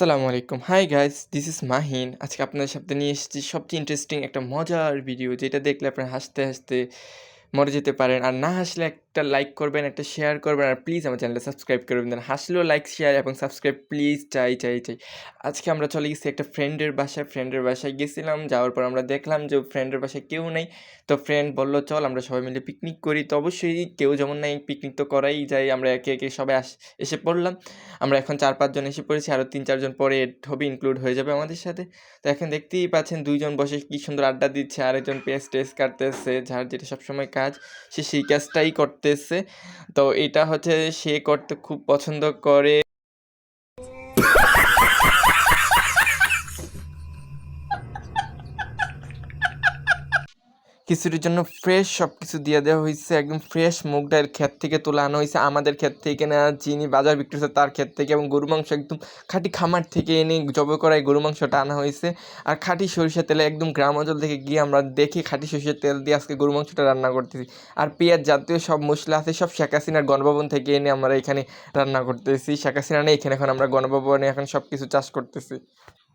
আসসালামু আলাইকুম। Hi guys this is Mahin আজকে আপনাদের সাথে নিয়ে এসেছি সবচেয়ে ইন্টারেস্টিং একটা মজার ভিডিও যেটা দেখলে আপনারা হাসতে হাসতে মরে যেতে পারেন। আর না হাসলে একটা লাইক করবেন, একটা শেয়ার করবেন, আর প্লিজ আমার চ্যানেলটা সাবস্ক্রাইব করবেন দেন হাসলেও লাইক শেয়ার এবং সাবস্ক্রাইব প্লিজ চাই চাই চাই। আজকে আমরা চলে গেছি একটা ফ্রেন্ডের বাসায়। ফ্রেন্ডের বাসায় গেছিলাম, যাওয়ার পর আমরা দেখলাম যে ফ্রেন্ডের বাসায় কেউ নেই। তো ফ্রেন্ড বলল, চল, আমরা সবাই মিলে পিকনিক করি। তো অবশ্যই কেউ যেমন নাই পিকনিক তো করাই যায়। আমরা একে একে সবাই আস, এসে পড়লাম। আমরা এখন চার পাঁচজন এসে পড়েছি। আরও তিন চারজন পরে হবে ইনক্লুড হয়ে যাবে আমাদের সাথে। তো এখন দেখতেই পাচ্ছেন, দুইজন বসে কী সুন্দর আড্ডা দিচ্ছে। আরেকজন পেস্ট টেস্ট কাটতেছে, যার যেটা সবসময় কাজ, সে সেই কাজটাই করতেছে। তো এটা হচ্ছে সে করতে খুব পছন্দ করে। খিচুড়ির জন্য ফ্রেশ সব কিছু দিয়ে দেওয়া হয়েছে। একদম ফ্রেশ মুগ ডাল ক্ষেত থেকে তুলে আনা হয়েছে। আমাদের ক্ষেত থেকে না চিনি বাজার বিক্রি হচ্ছে তার ক্ষেত থেকে এবং গরু মাংস একদম খাঁটি খামার থেকে এনে জব করায় গরু মাংসটা আনা হয়েছে। আর খাঁটি সরিষার তেলে একদম গ্রাম অঞ্চল থেকে গিয়ে আমরা দেখি খাঁটি সরিষার তেল দিয়ে আজকে গরু মাংসটা রান্না করতেছি। আর পেঁয়াজ জাতীয় সব মশলা আছে, সব শেখ হাসিনার গণভবন থেকে এনে আমরা এখানে রান্না করতেছি। শেখ হাসিনা নেই, এখানে এখন আমরা গণভবনে এখন সব কিছু চাষ করতেছি।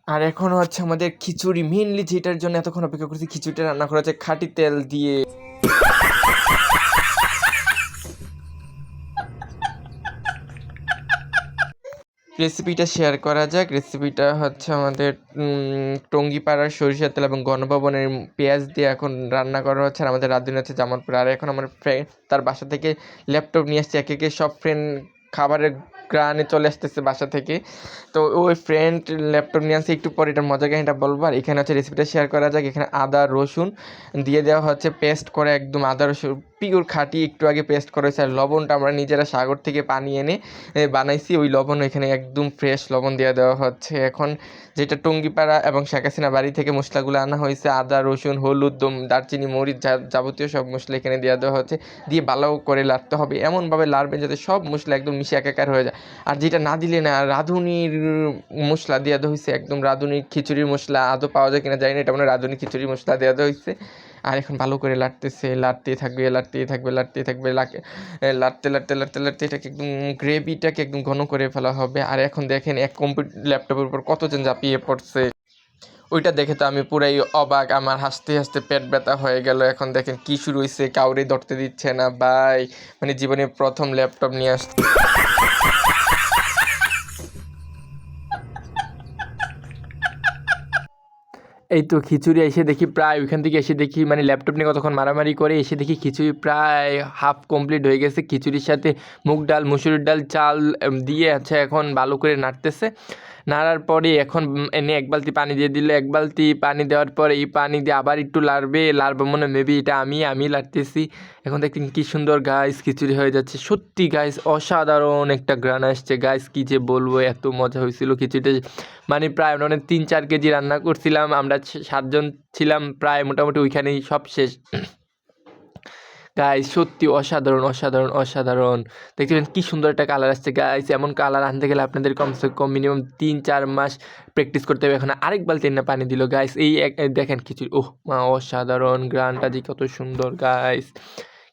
আর এখন হচ্ছে আমাদের খিচুড়ি মেনলি যেটার জন্য এতক্ষণ অপেক্ষা করছি, খিচুড়িটা রান্না করা হচ্ছে খাঁটি তেল দিয়ে। রেসিপিটা শেয়ার করা যাক। রেসিপিটা হচ্ছে আমাদের টঙ্গিপাড়ার সরিষার তেল এবং গণভবনের পেঁয়াজ দিয়ে এখন রান্না করা হচ্ছে। আর আমাদের রাঁধুনি হচ্ছে জামালপুর। আর এখন আমার ফ্রেন্ড তার বাসা থেকে ল্যাপটপ নিয়ে আসছে। একে একে সব ফ্রেন্ড খাবারের গ্রানে চলে আসতেছে বাসা থেকে। তো ওই ফ্রেন্ড ল্যাপটপ নিয়ে আসছে একটু পরে এটার মজার কাহিনীটা বলব। আর এখানে হচ্ছে রেসিপিটা শেয়ার করা যাক। এখানে আদা, রসুন দিয়ে দেওয়া হচ্ছে পেস্ট করে একদম আদা, রসুন পিওর খাঁটি একটু আগে পেস্ট করা হয়েছে, আর লবণটা আমরা নিজেরা সাগর থেকে পানি এনে বানাইছি। ওই লবণ এখানে একদম ফ্রেশ লবণ দিয়ে দেওয়া হচ্ছে। এখন যেটা টঙ্গিপাড়া এবং শেখ হাসিনা বাড়ি থেকে মশলাগুলো আনা হয়েছে, আদা, রসুন, হলুদ, দম, দারচিনি, মরিচ যাবতীয় সব মশলা এখানে দেওয়া দেওয়া হচ্ছে। দিয়ে ভালো করে লাড়তে হবে। এমনভাবে লাড়বেন যাতে সব মশলা একদম মিশে একাকার হয়ে যায়। আর যেটা না দিলে না, রাঁধুনির মশলা দেওয়া দেওয়া হয়েছে, একদম রাঁধুনির খিচুড়ির মশলা। আদৌ পাওয়া যায় কিনা জানি না, এটা মানে রাঁধুনি খিচুড়ির মশলা দেওয়া দেওয়া হয়েছে। আর এখন ভালো করে লাড়তেছে লাড়তেই থাকবে লাড়তেই থাকবে লাড়তেই থাকবে লাকে এ, লাড়তে লাড়তে লাড়তে লাড়তে এটাকে একদম গ্রেভিটাকে একদম ঘন করে ফেলা হবে। আর এখন দেখেন এক কম্পিউটার ল্যাপটপের উপর কতজন ঝাঁপিয়ে পড়ছে। ওইটা দেখে তো আমি পুরাই অবাক আমার হাসতে হাসতে পেট ব্যথা হয়ে গেল। এখন দেখেন কি শুরু হয়েছে কাউরে ধরতে দিচ্ছে না ভাই। মানে জীবনে প্রথম ল্যাপটপ নিয়ে আসছে। এই তো খিচুড়ি এসে দেখি প্রায় ওইখান থেকে এসে দেখি মানে ল্যাপটপ নিয়ে কতক্ষণ মারামারি করে, এসে দেখি খিচুড়ি প্রায় হাফ কমপ্লিট হয়ে গেছে। খিচুড়ির সাথে মুগ ডাল, মুসুরির ডাল, চাল দিয়ে আছে এখন ভালো করে নাড়তেছে। নাড়ার পরে এখন এনে এক বালতি পানি দিয়ে দিলে। এক বালতি পানি দেওয়ার পরে এই পানি দিয়ে আবার একটু লাড়বে। লাড়বে মনে মেবি এটা আমি আমি লাড়তেছি। এখন দেখতেন কি সুন্দর গাইস খিচুড়ি হয়ে যাচ্ছে। সত্যি গাইস অসাধারণ একটা গ্রান আসছে। গাইস কি যে বলব, এত মজা হয়েছিল খিচুড়িটা। মানে প্রায় মানে তিন চার কেজি রান্না করছিলাম। আমরা সাতজন ছিলাম, প্রায় মোটামুটি ওইখানেই সব শেষ। গাইস সত্যি অসাধারণ অসাধারণ অসাধারণ। দেখতে পাচ্ছেন কী সুন্দর একটা কালার আসছে গাইস এমন কালার আনতে গেলে আপনাদের কমসে কম মিনিমাম তিন, চার মাস প্র্যাকটিস করতে হবে। এখন আরেক বালতি না পানি দিল গাইস এই এক- দেখেন কিছু ওহ, মা, অসাধারণ। গ্রানটা যে কত সুন্দর গাইস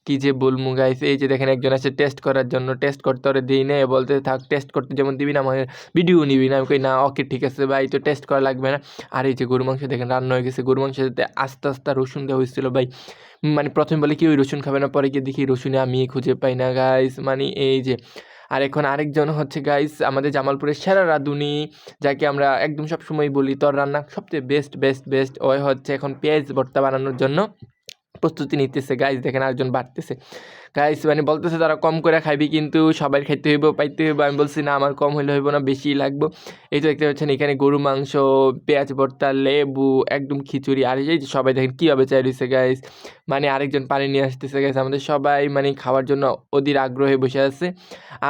কি যে বলব গাইস এই যে দেখেন, একজন আছে টেস্ট করার জন্য। টেস্ট করতে ওরে দিই না বলতে থাক টেস্ট করতে যেমন দিবি না আমার ভিডিও নিবি না। আমি কই, না ওকে ঠিক আছে, ভাই, তো টেস্ট করা লাগবে না। আর এই যে গরু মাংস, দেখেন, রান্না হয়ে গেছে। গরু মাংস আস্তে আস্তে রসুন দেওয়া হয়েছিল, ভাই। মানে প্রথমে বলে কি, ওই রসুন খাবে না, পরে গিয়ে দেখি রসুনে আমি খুঁজে পাই না গাইস মানে এই যে। আর এখন আরেকজন হচ্ছে গাইস আমাদের জামালপুরের সেরা রাঁধুনি, যাকে আমরা একদম সব সময় বলি, তোর রান্না সবচেয়ে বেস্ট বেস্ট বেস্ট ওই হচ্ছে এখন পেঁয়াজ ভর্তা বানানোর জন্য। প্রস্তুতি নিতেছে। গাইস দেখেন আরেকজন বাড়তেছে। গাইস মানে বলতেছে তারা কম করে খাইবি কিন্তু সবাই খাইতে হইব, পাইতে হইব। আমি বলছি, না, আমার কম হইলে হইব না, বেশি লাগবো। এই তো দেখতে পাচ্ছেন, এখানে গরু, মাংস, পেঁয়াজ, ভর্তা, লেবু, একদম খিচুড়ি। আর এই সবাই দেখেন কীভাবে চাই রয়েছে গাইস মানে আরেকজন পানি নিয়ে আসতেছে গাইস আমাদের সবাই মানে খাওয়ার জন্য অধীর আগ্রহে বসে আছে।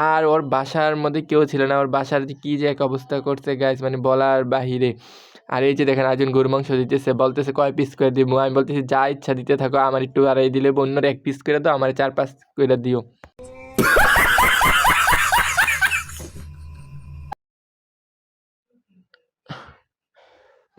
আর ওর বাসার মধ্যে কেউ ছিল না। ওর বাসার কী যে এক অবস্থা করছে গাইস মানে বলার বাহিরে। আর এই যে দেখেন একজন গরু মাংস দিতেছে, বলতেছে কয় পিস করে দিব? আমি বলতেছি, যা ইচ্ছা দিতে থাকো, আমার একটু আড়াই দিলে অন্যরা এক পিস করে দাও, আমার চার পাঁচ করে দিও।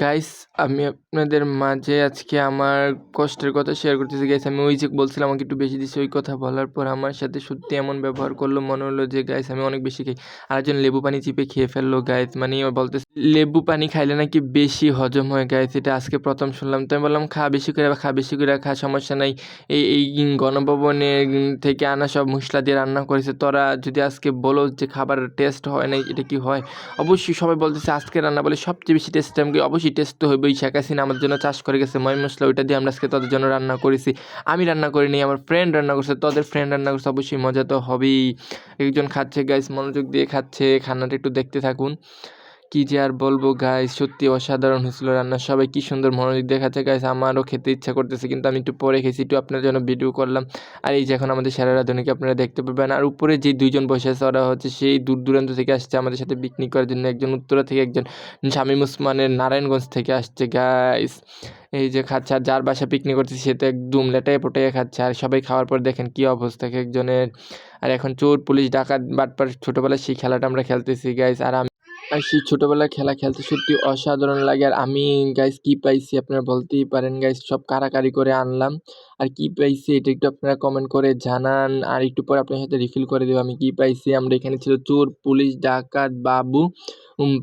গাইস আমি আপনাদের মাঝে আজকে আমার কষ্টের কথা শেয়ার করতেছি। গাইস আমি ওই যে বলছিলাম, আমাকে একটু বেশি দিচ্ছে ওই কথা বলার পর আমার সাথে সত্যি এমন ব্যবহার করল, মনে হলো যে গাইস আমি অনেক বেশি খাই। আরেকজন লেবু পানি চিপে খেয়ে ফেলল গাইস মানে ও বলতেছে, লেবু পানি খাইলে নাকি বেশি হজম হয় গাইস এটা আজকে প্রথম শুনলাম। তো আমি বললাম, খা বেশি করে, খা বেশি করে, খা, সমস্যা নাই। এই এই গণভবনে থেকে আনা সব মশলা দিয়ে রান্না করেছে। তোরা যদি আজকে বলো যে, খাবার টেস্ট হয় না এটা কি হয়? অবশ্যই সবাই বলতেছে, আজকে রান্না বলে সবচেয়ে বেশি টেস্ট আমাকে অবশ্যই টেস্ট তো হইবই, শেখ হাসিনা আমার জন্য চাষ করে গেছে, ময় মশলা ওইটা দিয়ে আমরা আজকে তাদের জন্য রান্না করেছি। আমি রান্না করিনি, আমার ফ্রেন্ড রান্না করছে, তাদের ফ্রেন্ড রান্না করছে, অবশ্যই মজা তো হবেই। একজন খাচ্ছে গাইস মনোযোগ দিয়ে খাচ্ছে, খানাটা একটু দেখতে থাকুন। কি যে আর বলব গাইস সত্যি অসাধারণ হয়েছিল রান্না। সবাই কি সুন্দর মনোযোগ দেখাচ্ছে গাইস আমারও খেতে ইচ্ছা করতেছে, কিন্তু আমি একটু পরে খেয়েছি, একটু আপনার জন্য ভিডিও করলাম। আর এই যে এখন আমাদের সেরা রাঁধুনিকে আপনারা দেখতে পাবেন? আর উপরে যে দুইজন বসে আছে, ওরা হচ্ছে সেই দূর দূরান্ত থেকে আসছে আমাদের সাথে পিকনিক করার জন্য। একজন উত্তরা থেকে একজন শামীম উসমানের নারায়ণগঞ্জ থেকে আসছে গাইস এই যে খাচ্ছে, আর যার বাসা পিকনিক করছে, সে তো একদম লেটায় পোটাইয়ে খাচ্ছে। আর সবাই খাওয়ার পর দেখেন কি অবস্থা, এক একজনের। আর এখন চোর, পুলিশ, ডাকাত, বাটপার ছোটোবেলায় সেই খেলাটা আমরা খেলতেছি গাইস আর সেই ছোটোবেলার খেলা খেলতে সত্যি অসাধারণ লাগে। আর আমি গাইস কি পাইছি আপনারা বলতেই পারেন গাইস সব কারাকারি করে আনলাম। আর কি পাইছি এটা একটু আপনারা কমেন্ট করে জানান। আর একটু পরে আপনার সাথে রিফিল করে দেবো আমি কি পাইছি। আমরা এখানে ছিল চোর, পুলিশ, ডাকাত, বাবু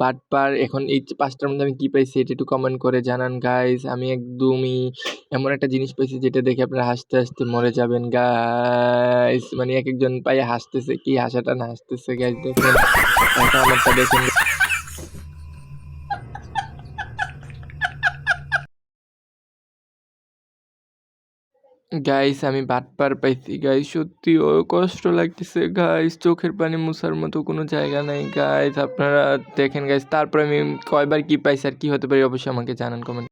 বাটপার। এখন এই পাঁচটার মধ্যে আমি কি পাইছি এটা একটু কমেন্ট করে জানান গাইস আমি একদমই এমন একটা জিনিস পাইছি যেটা দেখে আপনারা হাসতে হাসতে মরে যাবেন গাইস মানে এক একজন পায়ে হাসতেছে, কি হাসাটা না হাসতেছে গাইস দেখেন। আমারটা দেখেন। গাইস আমি বাটপার পাইছি। গাইস সত্যি ও কষ্ট লাগতেছে। গাইস চোখের পানি মুছার মতো কোনো জায়গা নাই। গাইস আপনারা দেখেন গাইস তারপর আমি কয়বার কি পাইছি আর কি হতে পারি, অবশ্যই আমাকে জানান কমেন্ট